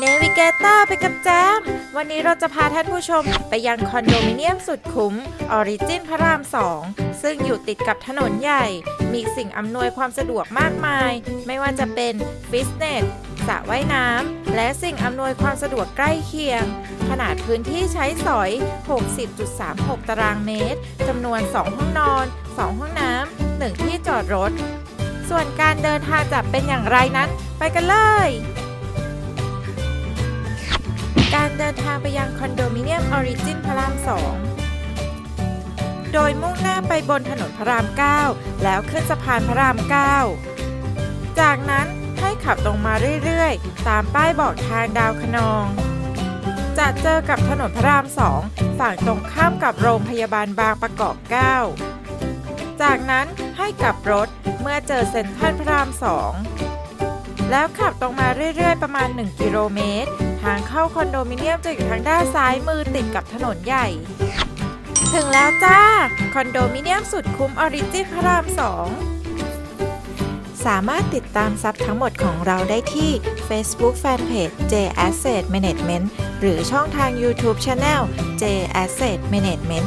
เนวิเกเตอร์ไปกับแจม วันนี้เราจะพาท่านผู้ชมไปยังคอนโดมิเนียมสุดคุ้มออริจินพระราม 2 ซึ่งอยู่ติดกับถนนใหญ่ มีสิ่งอำนวยความสะดวกมากมาย ไม่ว่าจะเป็นฟิตเนสสระว่ายน้ำ และสิ่งอำนวยความสะดวกใกล้เคียง ขนาดพื้นที่ใช้สอย 60.36 ตารางเมตรจำนวน 2 ห้องนอน 2 ห้องน้ำ 1 ที่จอดรถ ส่วนการเดินทางจะเป็นอย่างไรนั้น ไปกันเลย เดินทางไปยังคอนโดมิเนียมออริจินพระราม 2 โดยมุ่งหน้าไปบนถนนพระราม 9 แล้วขึ้นสะพานพระราม 9 จากนั้นให้ขับตรงมาเรื่อยๆ ตามป้ายบอกทางดาวคะนอง จะเจอกับถนนพระราม 2 ฝั่งตรงข้ามกับโรงพยาบาลบางประกอบ 9 จากนั้นให้กลับรถเมื่อเจอเซ็นทรัลพระราม 2 แล้วขับตรงมาเรื่อยๆ ประมาณ 1 กิโลเมตรางเข้าคอนโดมิเนียมจะอยู่ทางด้านซ้ายมือติดกับถนนใหญ่ ถึงแล้วจ้า คอนโดมิเนียมสุดคุ้มออริจินพระราม2สามารถติดตามซับทั้งหมดของเราได้ที่ Facebook Fanpage J Asset Management หรือช่องทาง YouTube Channel J Asset Management